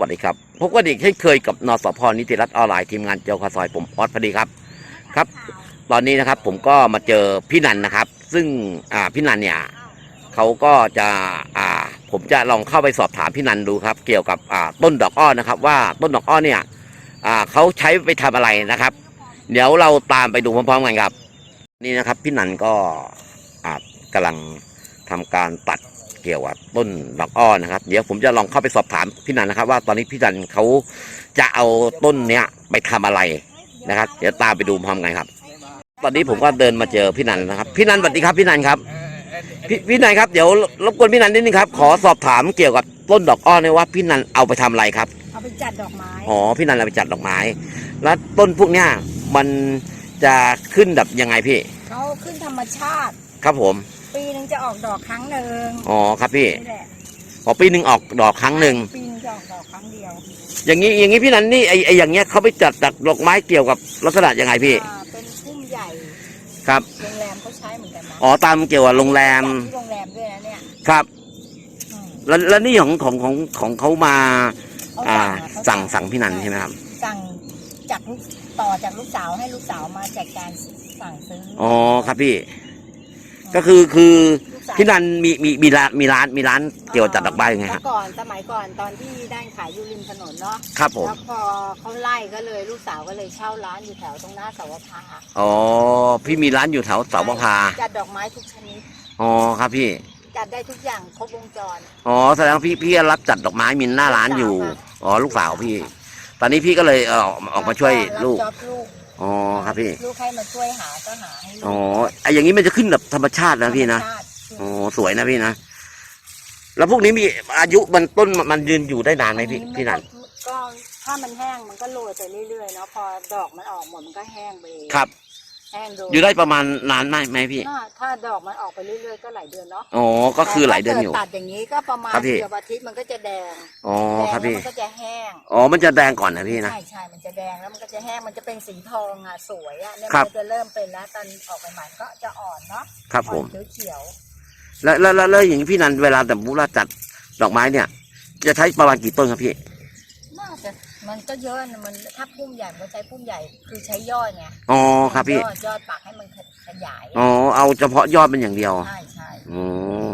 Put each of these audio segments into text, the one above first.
วัสดีครับพบกันอีกเช่นเคยกับนสพนิติรัฐออนไลน์ทีมงานเจ้าคาซอยผมออสพอดีครับครับ ตอนนี้นะครับผมก็มาเจอพี่นันนะครับ ซึ่งอ่าพี่นันเนี่ยเขาก็จะอ่าผมจะลองเข้าไปสอบถามพี่นันดูครับ เกี่ยวกับอ่าต้นดอกอ้อนะครับ ว่าต้นดอกอ้อเนี่ยอ่าเขาใช้ไปทำอะไรนะครับ เดี๋ยวเราตามไปดูพร้อมๆกันครับ นี่นะครับ พี่นันก็อ่ากำลังทำการตัด เกี่ยวกับต้นดอกอ้อนะครับ เดี๋ยวผมจะลองเข้าไปสอบถามพี่นันนะครับ ว่าตอนนี้พี่นันเขาจะเอาต้นเนี้ยไปทำอะไรนะครับ เดี๋ยวตามไปดูพร้อมกันครับ ตอนนี้ผมก็เดินมาเจอพี่นันนะครับ พี่นันสวัสดีครับพี่นันครับพี่พี่นันครับเดี๋ยวรบกวนพี่นันนิดนึงครับขอสอบถามเกี่ยวกับต้นดอกอ้อเนี่ยว่าพี่นันเอาไปทำอะไรครับเอาไปจัดดอกไม้อ๋อพี่นันเอาไปจัดดอกไม้ แล้วต้นพวกเนี้ยมันจะขึ้นแบบยังไงพี่เขาขึ้นธรรมชาติ ครับผม ปีหนึงจะออกดอกครั้งหนึ่งอ๋อครับพี่นี่แหละพอปีหนึ่งออกดอกครั้งหนึ่งปีหนึงจะออกดอกครั้งเดียวอย่างนี้อย่างนี้พี่นันนี่ไอไออย่างเงี้ยเขาไปจัดจากดอกไม้เกี่ยวกับลักษณะยังไงพี่อ่าเป็นพุ่มใหญ่ครับโรงแรมเขาใช้เหมือนกันนะอ๋อตามเกี่ยวกับโรงแรมจัดที่โรงแรมด้วยนะเนี่ยครับ อืมแล้วแล้วนี่ของของของของเขามา เขาอ่าอะเขาสั่งสั่งพี่นันใช่ไหมครับสั่งจากลูกต่อจากลูกสาวให้ลูกสาวมาจัดการสั่งซื้ออ๋อครับพี่ ก็คือคือลูกสาวพี่นันมีมีมีร้านมีร้านมีร้านเกี่ยวกับจัดดอกไม้ยังไงครับเมื่อก่อนสมัยก่อนตอนที่ได้ขายอยู่ริมถนนเนาะครับผมแล้วพอเขาไล่ก็เลยลูกสาวก็เลยเช่าร้านอยู่แถวตรงหน้าเสาวพาอ๋อพี่มีร้านอยู่แถวเสาบพาจัดดอกไม้ทุกชนิด อ๋อครับพี่จัดได้ทุกอย่างครบวงจร อ๋อแสดงว่าพี่พี่รับจัดดอกไม้มีหน้าร้านอยู่ลูกสาวค่ะอ๋อลูกสาวพี่ ตอนนี้พี่ก็เลยเออออกมาช่วยลูก รับจ็อบลูก อ๋อครับพี่ ลูกให้มาช่วยหาก็หาให้ลูกอ๋อไออย่างนี้มันจะขึ้นแบบธรรมชาตินะพี่นะ ธรรมชาติอ๋อสวยนะพี่นะ แล้วพวกนี้มีอายุมันต้นมันยืนอยู่ได้นานไหมพี่พี่นันก็ถ้ามันแห้งมันก็โรยไปเรื่อยๆเนาะพอดอกมันออกหมดมันก็แห้งไปเอง ครับ แห้งโดยอยู่ได้ประมาณนานไหมไหมพี่ ถ้าถ้าดอกมันออกไปเรื่อยๆก็หลายเดือนเนาะอ๋อ ก็คือหลายเดือนอยู่ แต่ถ้ากิตัดอย่างนี้ก็ประมาณครับพี่ เกือบอาทิตย์มันก็จะแดงอ๋อแดงครับแล้วพี่ มันก็จะแห้ง อ๋อ มันจะแดงก่อนนะพี่นะ ใช่ใช่มันจะแดงแล้วมันก็จะแห้ง มันจะเป็นสีทองอะสวยอะเนี่ยครัมับนจะเริ่มเป็นแล้วตอนออกใหม่ๆก็จะอ่อนเนาะครับผมอ่อนเขียวๆแล้วแล้วแล้วแล้วอย่างนี้พี่นันเวลาแต่บุราจัดดอกไม้เนี่ย จะใช้ประมาณกี่ต้นครับพี่น่าจะ มันก็เยอะนะมันถ้าพุ่มใหญ่มันใช้พุ่มใหญ่คือใช้ยอดไงอ๋อครับพี่ยอดยอดปักให้มันขยายอ๋อเอาเฉพาะยอดเป็นอย่างเดียวใช่ใช่อ๋อ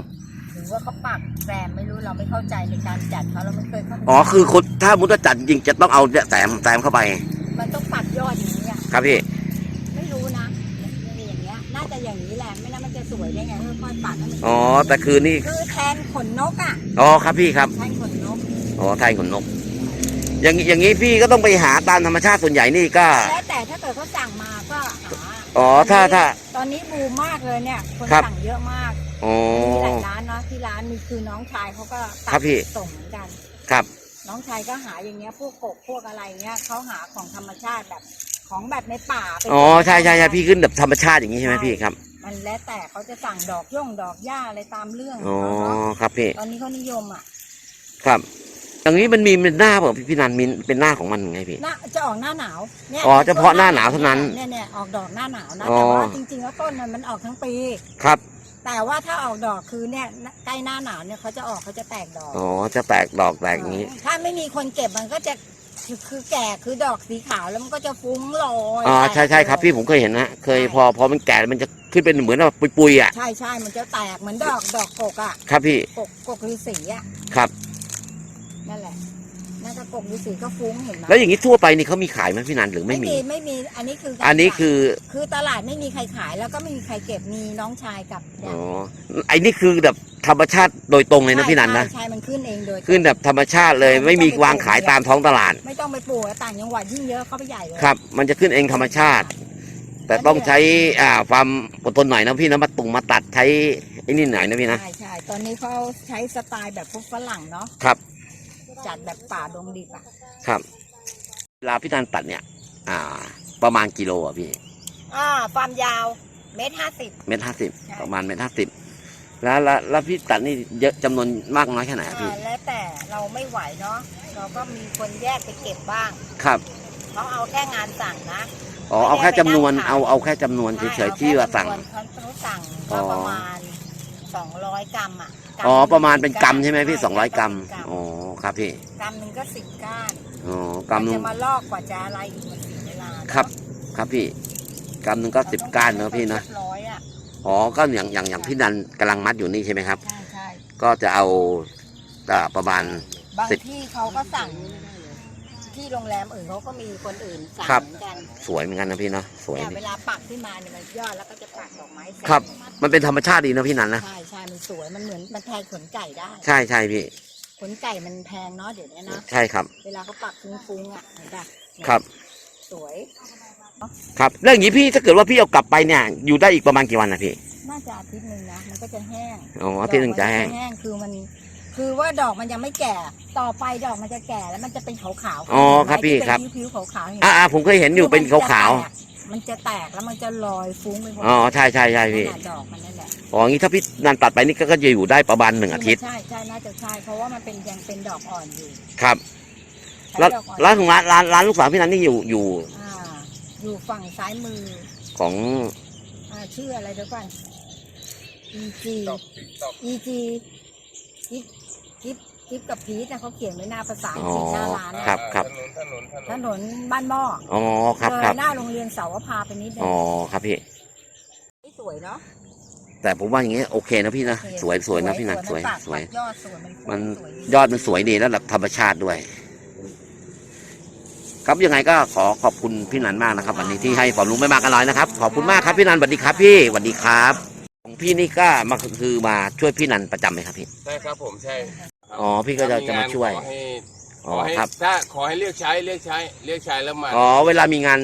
หรือว่าเขาปักแซมไม่รู้เราไม่เข้าใจในการจัดเขาเราไม่เคยเข้าไปอ๋อคือคนถ้ามุตจัดจริงๆจะต้องเอาเนี่ยแซมแซมเข้าไป มันต้องปักยอดอย่างนี้อะครับพี่ไม่รู้นะนี่อย่างเงี้ยน่าจะอย่างนี้แหละไม่งั้นมันจะสวยได้ไงค่อยๆปักให้มันอ๋อแต่คือนี่คือแทนขนนกอะอ๋อครับพี่ครับแทนขนนกอ๋อไทยขนนก อย่างอย่างนี้พี่ก็ต้องไปหาตามธรรมชาติส่วนใหญ่นี่ก็ แล้วแต่ถ้าเกิดเขาสั่งมาก็หาอ๋อถ้าถ้า ตอนนี้บูมมากเลยเนี่ย คนครับ สั่งเยอะมากอ๋อ มีหลายร้านเนาะที่ร้านมีคือน้องชายเขาก็ตัดครับพี่ ส่งเหมือนกัน ครับ น้องชายก็หาอย่างเงี้ยพวกกบพวกอะไรเงี้ยเขาหาของธรรมชาติแบบของแบบในป่าไปอ๋อใช่ใช่ใช่พี่ขึ้นแบบธรรมชาติอย่างนี้ใช่ไหมพี่ครับ มันแล้วแต่เขาจะสั่งดอกย่งดอกหญ้าอะไรตามเรื่องขอ๋อองเขาเนาะครับพี่ ตอนนี้เขานิยมอะ ครับ อย่างนี้มันมีเป็นหน้าเปล่าพี่พี่นันมีเป็นหน้าของมันไงพี่ หน้าจะออกหน้าหนาวเนี่ยอ๋อเฉพาะหน้าหนาวเท่านั้นเนี่ยเนี่ยออกดอกหน้าหนาวนะอ๋อ แต่ว่าจริงๆแล้วต้นน่ะมันออกทั้งปี ครับแต่ว่าถ้าออกดอกคือเนี่ยใกล้หน้าหนาวเนี่ยเขาจะออกเขาจะแตกดอกอ๋อจะแตกดอกแตกอย่างนี้ ถ้าไม่มีคนเก็บมันก็จะคือคือแก่คือดอกสีขาวแล้วมันก็จะฟุ้งลอยอ๋อใช่ใช่ครับพี่ผมเคยเห็นนะเคยพอพอมันแก่มันจะขึ้นเป็นเหมือนแบบปุยๆอะใช่ใช่มันจะแตกเหมือนดอกดอกกกอะครับพี่กกกกฤาษีอะครับ นั่นแหละน่าจะกกฤาษีก็ฟุ้งเห็นไหมแล้วอย่างนี้ทั่วไปนี่เขามีขายไหมพี่นันหรือไม่มี ไม่มี อันนี้คืออันนี้คือคือตลาดไม่มีใครขายแล้วก็ไม่มีใครเก็บมีน้องชายกับอ๋อไอ้นี่คือแบบธรรมชาติโดยตรงเลยนะพี่นันนะใช่ใช่มันขึ้นเองโดยขึ้นแบบธรรมชาติเลยไม่มีวางขายตามท้องตลาด ไม่ต้องไปปลูกต่างจังหวัดยิ่งเยอะเข้าไปใหญ่เลยครับ มันจะขึ้นเองธรรมชาติ แต่ต้องใช้อ่าความอดทนหน่อยนะพี่นะมาตุงมาตัดใช้ไอ้นี่หน่อยนะพี่นะใช่ใช่ตอนนี้เขาใช้สไตล์แบบพวกฝรั่งเนาะครับ จัดแบบป่าดงดิบอะครับเวลาพี่นันตัดเนี่ย อ่า ประมาณกิโลอะพี่อ่าความยาวเมตรห้าสิบเมตรห้าสิบใช่ประมาณเมตรห้าสิบแล้วแล้วแล้วพี่ตัดนี่เยอะจำนวนมากน้อยแค่ไหนอะพี่อ่าแล้วแต่เราไม่ไหวเนาะเราก็มีคนแยกไปเก็บบ้างครับเขาเอาแค่งานสั่งนะอ๋อเอาแค่จำนวนเอาเอาแค่จำนวนเฉยๆที่ว่าสั่งใช่เอแค่จำนวนเขาสั่งอ๋ก็อประมาณสองร้อยกรัมอะอ๋อประมาณเป็นกรัมใช่ไหมพี่สองร้อยกรัมเป็นอ๋อ ครับพี่กำหนึ่งก็สิบก้านอ๋อกกว่าำหนึงจะมาลอกกว่าจะอะไรอีกมันเสียเวลาเนอะครับ ครับพี่กำหนึงก็สิบก้านเนอะพี่เนอะเรียบร้อยอะอ๋อก็อย่างอย่างอย่างพี่นันกำลังมัดอยู่นี่ใช่ไหมครับ ใช่ใช่ก็จะเอาอ่าประมาณ บางสิบที่เขาก็สั่ง ที่โรงแรมอื่นเขาก็มีคนอื่นสั่งครับ เหมือนกันสวยเหมือนกันนะพี่เนาะสวยแต่ดีเวลาปักขึ้นมาเนี่ยมันยอดแล้วก็จะปักดอกไม้ใส่ครับ มันเป็นธรรมชาติดีนะพี่นันนะใช่ใช่มันสวยมันเหมือนมันแทนขนไก่ได้ ใช่ใช่พี่ ขนไก่มันแพงเนาะเดี๋ยวนี้นะใช่ครับ เวลาเขาปักฟุ้งๆอะเห็นปะเนี่ยครับ สวยครับแล้วอย่างนี้พี่ถ้าเกิดว่าพี่เอากลับไปเนี่ย อยู่ได้อีกประมาณกี่วันนะพี่ น่าจะอาทิตย์หนึ่งนะมันก็จะแห้งอ๋ออาที่หนึ่งจะแห้งดอกมันแห้งคือมัน คือว่าดอกมันยังไม่แก่ ต่อไปดอกมันจะแก่แล้วมันจะเป็นขาวๆอ๋อครับพี่ครับที่เป็นผิวๆขาวๆเห็นอ่าไหมอ่าผมเคยเห็นอยู่เป็นขาวมันจะแตกแล้วมันจะลอยฟุ้งไปหมดๆอ๋อใช่ใช่ใช่พี่ขนาดดอกมันนั่นแหละอ๋ออย่างนี้ถ้าพี่นันตัดไปนี่ก็ก็จะอยู่ได้ประมาณหนึ่งอาทิตย์ใช่ใช่น่าจะใช่เพราะว่ามันเป็นยังเป็นดอกอ่อนอยู่ครับใช้แล้วดอกอ่อนร้านของร้านร้านร้านลูกสาวพี่นันนี่อยู่อยู่อ่าอยู่ฝั่งซ้ายมือของอ่าชื่ออะไรเดี๋ยวก่อน EG EG กิฟกิฟกิฟกับพีทนะเขาเขียนไว้หน้าภาษาอังอ๋อกฤษหน้าร้านครับครับ ถนนถนนถนถนนนบ้านหม้ออ๋อครับเลครับยหน้าโรงเรียนเสาวภาไปนิดนึงอ๋อครับพี่สวยเนาะแต่ผมว่าอย่างงี้โอเคนะพี่นะสวยสวยนะพี่นันสวยมันปากสวยปักยอดสวยมันมันสวยยอดมันสวยดีแล้วแบบธรรมชาติด้วย ครับยังไงก็ขอขอบคุณพี่นันมากนะครับ วันนี้ที่ให้ความรู้ไม่มากก็น้อยนะครับ ขอบคุณมากครับพี่นันสวัสดีครับ พี่สวัสดีครับ ของพี่นี่ก็มาคือมาช่วยพี่นันประจำไหมครับพี่ ใช่ครับผมใช่ อ๋อพี่ก็จะจะมาช่วย ขอให้อ๋ขออให้ครับ ถ้าขอให้เลือกใช้เลือกใช้เลือกใช้แล้วมา อ๋อเวลามีงาน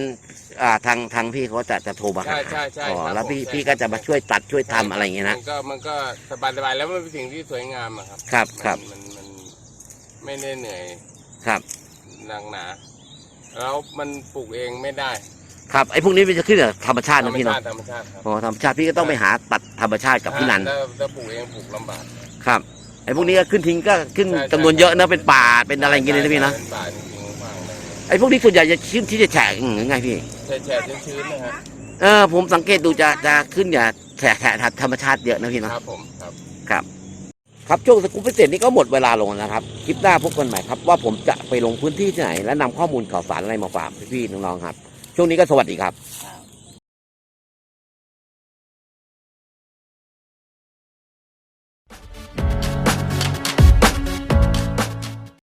อ่าทางทางพี่เขาจะจะโทรมาหาใช่ใช่ใช่อ๋อครับแล้วพี่ผมใช่ พี่ก็จะมาช่วยตัดช่วยทำอะไรอย่างเงี้ยนะ มันก็มันก็สบายสบายแล้วมันเป็นสิ่งที่สวยงามอะครับครับครับ มันมันมันไม่ได้เหนื่อยครับ หนักหนาแล้วมันปลูกเองไม่ได้ครับไอ้พวกนี้มันจะขึ้นกับธรรมชาติธรนะรมพี่ชาเนาะติธรรมชาติครับอ๋อธรรมชาติพี่ก็ต้องไปหาตัดธรรมชาติกับพี่นันถ้าถ้าปลูกเองปลูกลำบากครับไอ้พวกนี้ก็ขึ้นทิ้งก็ขึ้นใช่ใช่จำนวนเยอะนะเป็นป่าเป็นอะไรอย่างเงี้ยเลยนะพี่นะเป็นป่าจริงๆว่างเลยไอ้พวกนี้ส่วนใหญ่จะขึ้นที่จะแฉะหรือไงพี่ แฉะแฉะชื้นๆนะฮะเออผมสังเกตดูจะจะขึ้นอย่าแฉะแฉะธรรมชาติเยอะนะพี่นะครับผมครับครับ ครับช่วงสกู๊ปพิเศษนี้ก็หมดเวลาลงแล้วนะครับคลิปหน้าพบกันใหม่ครับว่าผมจะไปลงพื้นที่ที่ไหน และนำข้อมูลข่าวสารอะไรมาฝากพี่ๆน้องๆครับ ช่วงนี้ก็สวัสดีครับอ่า